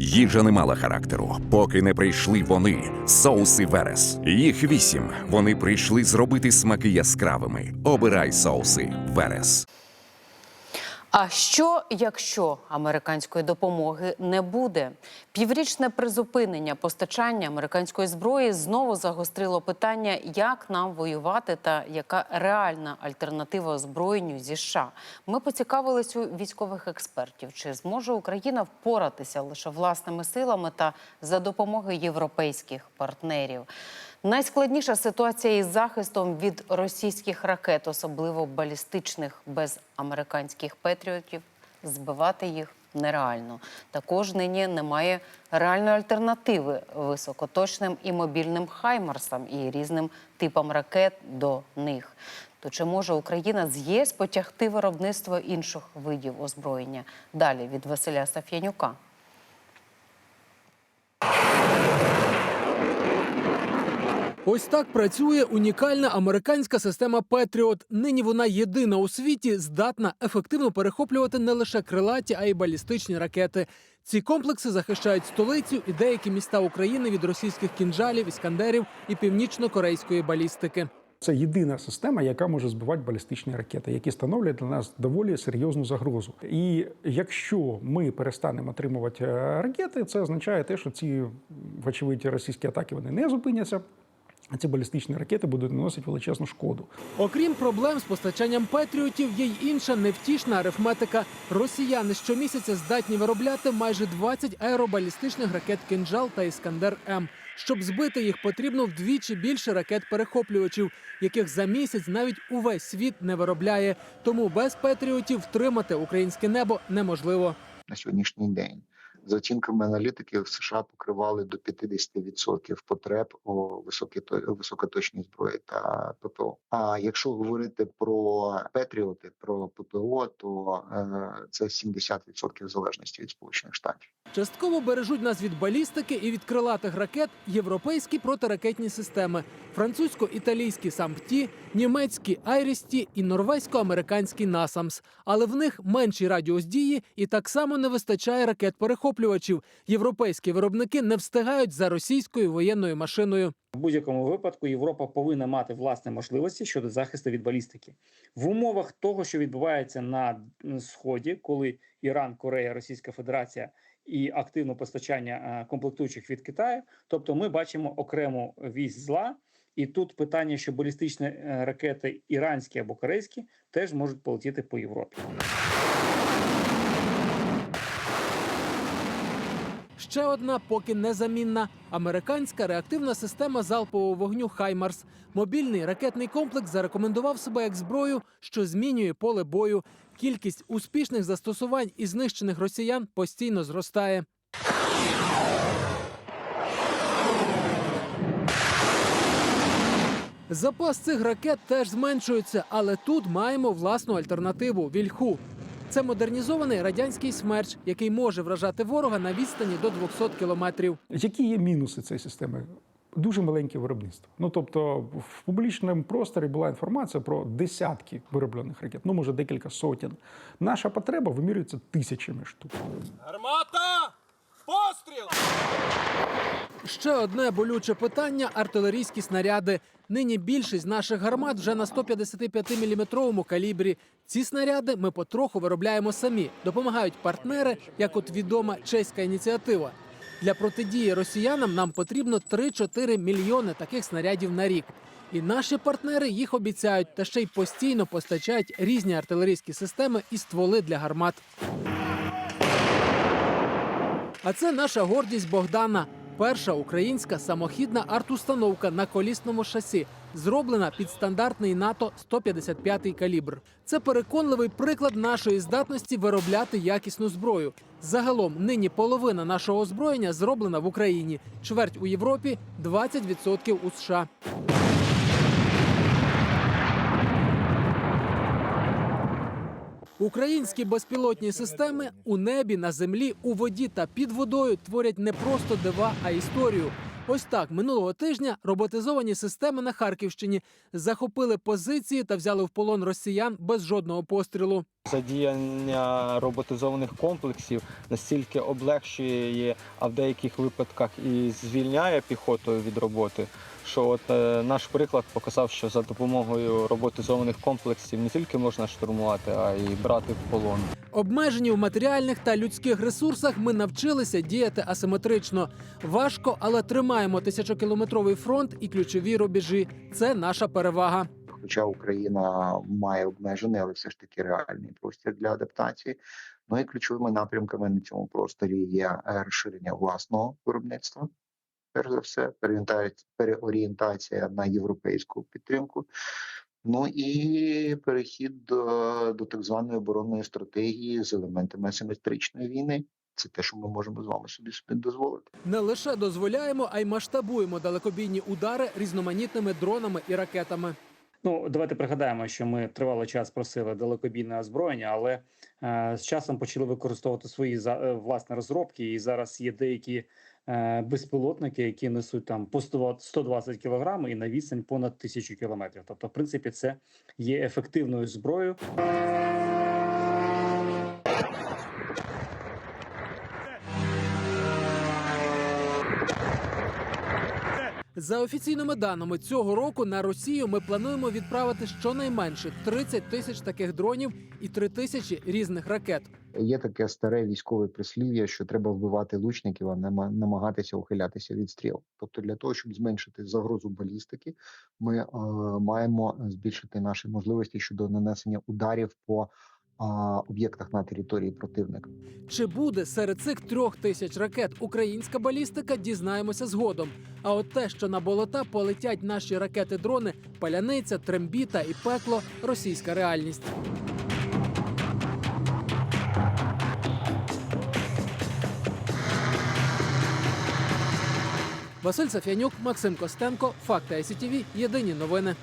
Їжа не мала характеру, поки не прийшли вони, соуси Верес. Їх вісім. Вони прийшли зробити смаки яскравими. Обирай соуси Верес. А що, якщо американської допомоги не буде? Піврічне призупинення постачання американської зброї знову загострило питання, як нам воювати та яка реальна альтернатива озброєнню зі США. Ми поцікавились у військових експертів, чи зможе Україна впоратися лише власними силами та за допомогою європейських партнерів. Найскладніша ситуація із захистом від російських ракет, особливо балістичних, без американських патріотів. Збивати їх нереально. Також нині немає реальної альтернативи високоточним і мобільним хаймарсам і різним типам ракет до них. То чи може Україна з ЄС потягти виробництво інших видів озброєння? Далі від Василя Саф'янюка. Ось так працює унікальна американська система Петріот. Нині вона єдина у світі здатна ефективно перехоплювати не лише крилаті, а й балістичні ракети. Ці комплекси захищають столицю і деякі міста України від російських кінжалів, іскандерів і північно-корейської балістики. Це єдина система, яка може збивати балістичні ракети, які становлять для нас доволі серйозну загрозу. І якщо ми перестанемо отримувати е, ракети, це означає те, що ці вочевидь російські атаки вони не зупиняться. А ці балістичні ракети будуть наносити величезну шкоду. Окрім проблем з постачанням патріотів, є й інша невтішна арифметика. Росіяни щомісяця здатні виробляти майже 20 аеробалістичних ракет «Кинжал» та Іскандер М. Щоб збити їх, потрібно вдвічі більше ракет-перехоплювачів, яких за місяць навіть увесь світ не виробляє. Тому без патріотів втримати українське небо неможливо. на сьогоднішній день. За оцінками аналітиків, США покривали до 50% потреб у високоточній зброї та ППО. А якщо говорити про Петріоти, про ППО, то е, це 70% залежності від Сполучених Штатів. Частково бережуть нас від балістики і від крилатих ракет європейські протиракетні системи: французько-італійські сампті, німецькі айрісті і норвезько-американський насамс. Але в них менший радіус дії і так само не вистачає ракет-перехоплювачів. Європейські виробники не встигають за російською воєнною машиною. В будь-якому випадку Європа повинна мати власні можливості щодо захисту від балістики в умовах того, що відбувається на сході, коли Іран, Корея, Російська Федерація і активне постачання е, комплектуючих від Китаю. Тобто, ми бачимо окрему вісь зла. І тут питання, що балістичні е, ракети іранські або корейські теж можуть полетіти по Європі. Ще одна, поки незамінна американська реактивна система залпового вогню Хаймарс. Мобільний ракетний комплекс зарекомендував себе як зброю, що змінює поле бою. Кількість успішних застосувань і знищених росіян постійно зростає. Запас цих ракет теж зменшується, але тут маємо власну альтернативу вільху. Це модернізований радянський смерч, який може вражати ворога на відстані до 200 кілометрів. Які є мінуси цієї системи? Дуже маленьке виробництво. Ну тобто, в публічному просторі була інформація про десятки вироблених ракет, ну може декілька сотень. Наша потреба вимірюється тисячами штук. Гармата! Постріл! Ще одне болюче питання артилерійські снаряди. Нині більшість наших гармат вже на 155-мм калібрі. Ці снаряди ми потроху виробляємо самі. Допомагають партнери, як от відома чеська ініціатива. Для протидії росіянам нам потрібно 3-4 мільйони таких снарядів на рік. І наші партнери їх обіцяють та ще й постійно постачають різні артилерійські системи і стволи для гармат. А це наша гордість Богдана. Перша українська самохідна арт-установка на колісному шасі, зроблена під стандартний НАТО 155-й калібр. Це переконливий приклад нашої здатності виробляти якісну зброю. Загалом нині половина нашого озброєння зроблена в Україні, чверть у Європі, 20% у США. Українські безпілотні системи у небі, на землі, у воді та під водою творять не просто дива, а історію. Ось так минулого тижня роботизовані системи на Харківщині захопили позиції та взяли в полон росіян без жодного пострілу. Задіяння роботизованих комплексів настільки облегшує, а в деяких випадках і звільняє піхоту від роботи. Що от е, наш приклад показав, що за допомогою роботизованих комплексів не тільки можна штурмувати, а й брати в полон. Обмежені в матеріальних та людських ресурсах ми навчилися діяти асиметрично. Важко, але тримаємо тисячокілометровий фронт і ключові рубежі. Це наша перевага. Хоча Україна має обмежений, але все ж таки реальний простір для адаптації. Ну і ключовими напрямками на цьому просторі є е, розширення власного виробництва. Перш за все, переорієнтація- на європейську підтримку. Ну і перехід до, до так званої оборонної стратегії з елементами асиметричної війни. Це те, що ми можемо з вами собі дозволити. Не лише дозволяємо, а й масштабуємо далекобійні удари різноманітними дронами і ракетами. Ну, давайте пригадаємо, що ми тривалий час просили далекобійне озброєння, але е, з часом почали використовувати свої за, е, власні розробки. І зараз є деякі е, безпілотники, які несуть там по 100 120 кг і на відстань понад тисячу кілометрів. Тобто, в принципі, це є ефективною зброєю. За офіційними даними цього року на Росію ми плануємо відправити щонайменше 30 тисяч таких дронів і 3 тисячі різних ракет. Є таке старе військове прислів'я, що треба вбивати лучників, а не намагатися ухилятися від стріл. Тобто, для того, щоб зменшити загрозу балістики, ми е, маємо збільшити наші можливості щодо нанесення ударів по об'єктах на території противника. Чи буде серед цих трьох тисяч ракет українська балістика, дізнаємося згодом. А от те, що на болота полетять наші ракети-дрони, паляниця, трембіта і пекло російська реальність. Василь Сафянюк, Максим Костенко, Факти ICTV, Єдині новини.